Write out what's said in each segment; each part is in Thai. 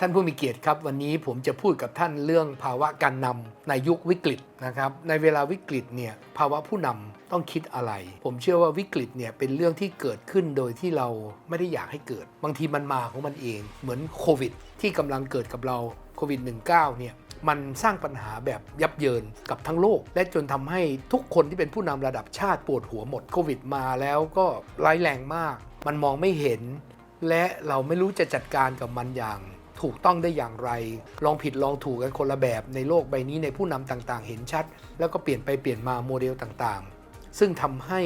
ท่านผู้มีเกียรติครับ วันนี้ผมจะพูดกับท่านเรื่องภาวะการนำในยุควิกฤตนะครับในเวลาวิกฤตเนี่ยภาวะผู้นำต้องคิดอะไร ผมเชื่อว่าวิกฤตเนี่ยเป็นเรื่องที่เกิดขึ้นโดยที่เราไม่ได้อยากให้เกิด บางทีมันมาของมันเอง เหมือนโควิด ที่กำลังเกิดกับเราโควิด -19 เนี่ยมันสร้างปัญหาแบบยับเยินกับทั้งโลก และจนทำให้ทุกคนที่เป็นผู้นำระดับชาติปวดหัวหมดโควิดมาแล้วก็ร้ายแรงมาก มันมองไม่เห็น และเราไม่รู้จะจัดการกับมันอย่าง ถูกต้องได้อย่างไร ลองผิดลองถูกกันคนละแบบในโลกใบนี้ในผู้นำต่างๆ เห็นชัด แล้วก็เปลี่ยนไปเปลี่ยนมาโมเดลต่างๆ ซึ่งทำให้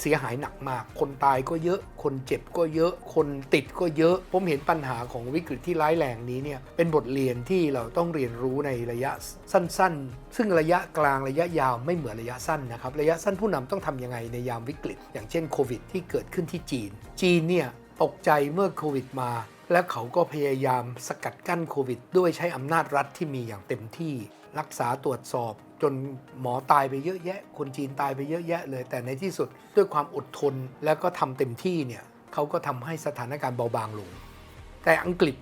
เสียหายหนักมาก คนตายก็เยอะ คนเจ็บก็เยอะ คนติดก็เยอะ ผมเห็นปัญหาของวิกฤตที่ร้ายแรงนี้เนี่ย เป็นบทเรียนที่เราต้องเรียนรู้ในระยะสั้น ๆ ซึ่งระยะกลางระยะยาวไม่เหมือนระยะสั้นนะครับ ระยะสั้นผู้นำต้องทำยังไงในยามวิกฤต อย่างเช่นโควิดที่เกิดขึ้นที่จีน จีนเนี่ยตกใจเมื่อโควิดมา และเขาก็พยายามสกัดกั้นโควิด ด้วยใช้อำนาจรัฐที่มีอย่างเต็มที่รักษาตรวจสอบจนหมอตายไปเยอะแยะ คนจีนตายไปเยอะแยะเลย แต่ในที่สุดด้วยความอดทนแล้วก็ทำเต็มที่เนี่ยเขาก็ทำให้สถานการณ์เบาบางลง แต่อังกฤษ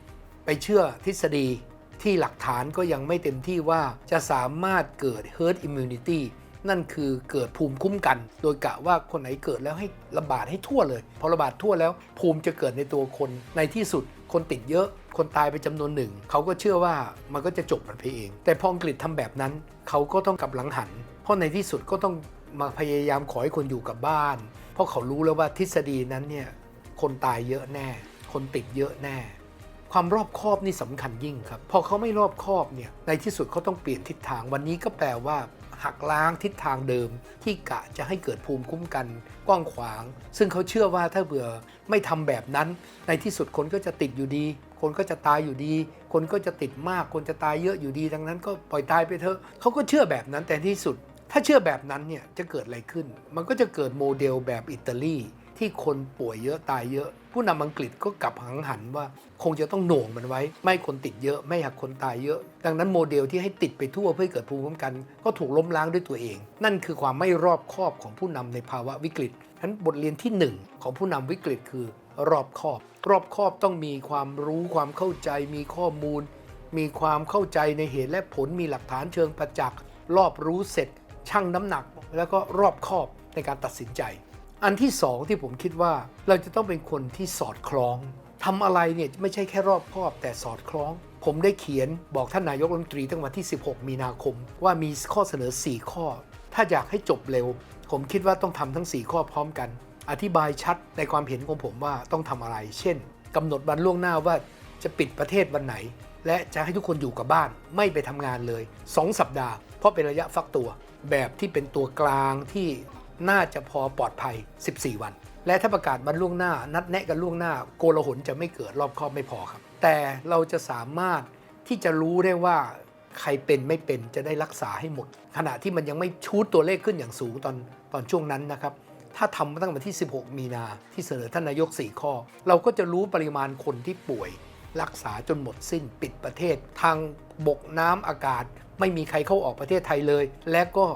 ไปเชื่อทฤษฎีที่หลักฐานก็ยังไม่เต็มที่ว่าจะสามารถเกิด herd immunity นั่นคือเกิดภูมิคุ้มกัน โดยกะว่าคนไหนเกิดแล้วให้ระบาดให้ทั่วเลย พอระบาดทั่วแล้ว ภูมิจะเกิดในตัวคนในที่สุดคนติดเยอะ คนตายไปจำนวนหนึ่ง เขาก็เชื่อว่ามันก็จะจบมันไปเอง แต่พออังกฤษทำแบบนั้น เขาก็ต้องกลับหลังหัน เพราะในที่สุดก็ต้องมาพยายามขอให้คนอยู่กับบ้าน เพราะเขารู้แล้วว่าทฤษฎีนั้นเนี่ยคนตายเยอะแน่ คนติดเยอะแน่ความรอบคอบนี่สำคัญยิ่งครับ พอเขาไม่รอบคอบเนี่ยในที่สุดเขาต้องเปลี่ยนทิศทางวันนี้ก็แปลว่า หักล้างทิศทางเดิม ที่กะจะให้เกิดภูมิคุ้มกันกว้างขวาง ซึ่งเขาเชื่อว่าถ้าเบื่อไม่ทำแบบนั้น ในที่สุดคนก็จะติดอยู่ดี คนก็จะตายอยู่ดี คนก็จะติดมาก คนจะตายเยอะอยู่ดี ดังนั้นก็ปล่อยตายไปเถอะเขาก็เชื่อแบบนั้นแต่ที่สุด ถ้าเชื่อแบบนั้นเนี่ยจะเกิดอะไรขึ้น มันก็จะเกิดโมเดลแบบอิตาลี ที่คนป่วยเยอะตายเยอะ ผู้นำอังกฤษก็กลับหังหันว่า คงจะต้องหน่วงมันไว้ ไม่คนติดเยอะไม่อยากคนตายเยอะ ดังนั้นโมเดลที่ให้ติดไปทั่วเพื่อเกิดภูมิคุ้มกัน ก็ถูกล้มล้างด้วยตัวเอง นั่นคือความไม่รอบคอบของผู้นำในภาวะวิกฤตฉะนั้นบทเรียนที่หนึ่งของผู้นำวิกฤตคือ รอบคอบ รอบคอบต้องมีความรู้ความเข้าใจ มีข้อมูล มีความเข้าใจในเหตุและผลมีหลักฐานเชิงประจักษ์รอบรู้เสร็จชั่งน้ำหนัก แล้วก็รอบคอบในการตัดสินใจ อันที่สองที่ผมคิดว่าเราจะต้องเป็นคนที่สอดคล้องทำอะไรเนี่ยไม่ใช่แค่รอบคอบแต่สอดคล้อง ผมได้เขียนบอกท่านนายกรัฐมนตรีตั้งวันที่ 16 มีนาคม ว่ามีข้อเสนอ 4 ข้อ ถ้าอยากให้จบเร็ว ผมคิดว่าต้องทำทั้ง 4 ข้อพร้อมกัน อธิบายชัดในความเห็นของผมว่าต้องทำอะไร เช่นกำหนดวันล่วงหน้าว่าจะปิดประเทศวันไหน และจะให้ทุกคนอยู่กับบ้าน ไม่ไปทำงานเลย 2 สัปดาห์ เพราะเป็นระยะฟักตัว แบบที่เป็นตัวกลางที่ น่าจะพอปลอดภัย 14 วัน และถ้าประกาศวันล่วงหน้า นัดแนะกันล่วงหน้า โกลาหลจะไม่เกิดรอบคอบไม่พอครับ แต่เราจะสามารถที่จะรู้ได้ว่าใครเป็นไม่เป็นจะได้รักษาให้หมด ขณะที่มันยังไม่ชูดตัวเลขขึ้นอย่างสูงตอนตอนช่วงนั้นนะครับ ถ้าทำตั้งแต่ที่ 16 มีนาที่เสนอท่านนายก 4 ข้อ เราก็จะรู้ปริมาณคนที่ป่วย รักษาจนหมดสิ้นปิดประเทศ ทางบกน้ำอากาศ ไม่มีใครเข้าออกประเทศไทยเลย และก็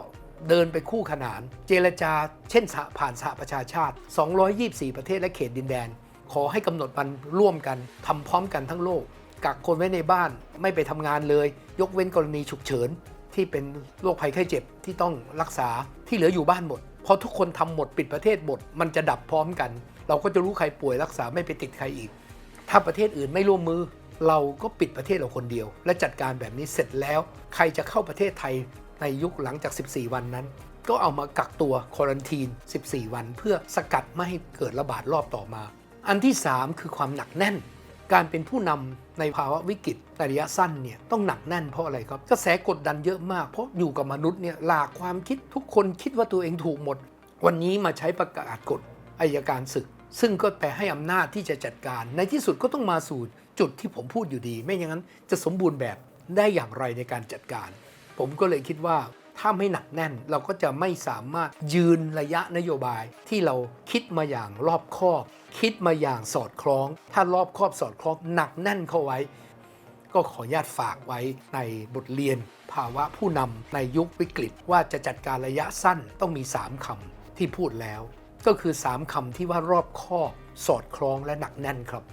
เดินไปคู่ขนาน เจรจาเช่นผ่านสหประชาชาติ 224 ประเทศและเขตดินแดน ขอให้กำหนดวันร่วมกันทำพร้อมกันทั้งโลก กักคนไว้ในบ้านไม่ไปทำงานเลย ยกเว้นกรณีฉุกเฉิน ที่เป็นโรคภัยไข้เจ็บที่ต้องรักษาที่เหลืออยู่บ้านหมดพอทุกคนทำหมดปิดประเทศหมด มันจะดับพร้อมกัน เราก็จะรู้ใครป่วยรักษาไม่ไปติดใครอีก ถ้าประเทศอื่นไม่ร่วมมือเราก็ปิดประเทศเราคนเดียว และจัดการแบบนี้เสร็จแล้ว ใครจะเข้าประเทศไทย ในยุคหลังจาก 14 วันนั้น ก็เอามากักตัวควอรันทีน 14 วัน เพื่อสกัดไม่ให้เกิดระบาดรอบต่อมา อันที่ 3 คือความหนักแน่น การเป็นผู้นำในภาวะวิกฤตในระยะสั้นเนี่ยต้องหนักแน่นเพราะอะไรครับกระแสกดดันเยอะมากเพราะอยู่กับมนุษย์เนี่ยหลากความคิดทุกคนคิดว่าตัวเองถูกหมด วันนี้มาใช้ประกาศกฎอายการศึก ซึ่งก็ไปให้อำนาจที่จะจัดการ ในที่สุดก็ต้องมาสู่จุดที่ผมพูดอยู่ดี ไม่อย่างนั้นจะสมบูรณ์แบบได้อย่างไรในการจัดการ ผมก็เลยคิดว่าถ้าไม่หนักแน่นเราก็จะไม่สามารถยืนระยะนโยบายที่เราคิดมาอย่างรอบคอบ คิดมาอย่างสอดคล้อง ถ้ารอบคอบสอดคล้องหนักแน่นเข้าไว้ ก็ขออนุญาตฝากไว้ในบทเรียน ภาวะผู้นำในยุควิกฤตว่าจะจัดการระยะสั้นต้องมี 3คำที่พูดแล้ว ก็คือ 3คำที่ว่ารอบคอบสอดคล้องและหนักแน่นครับ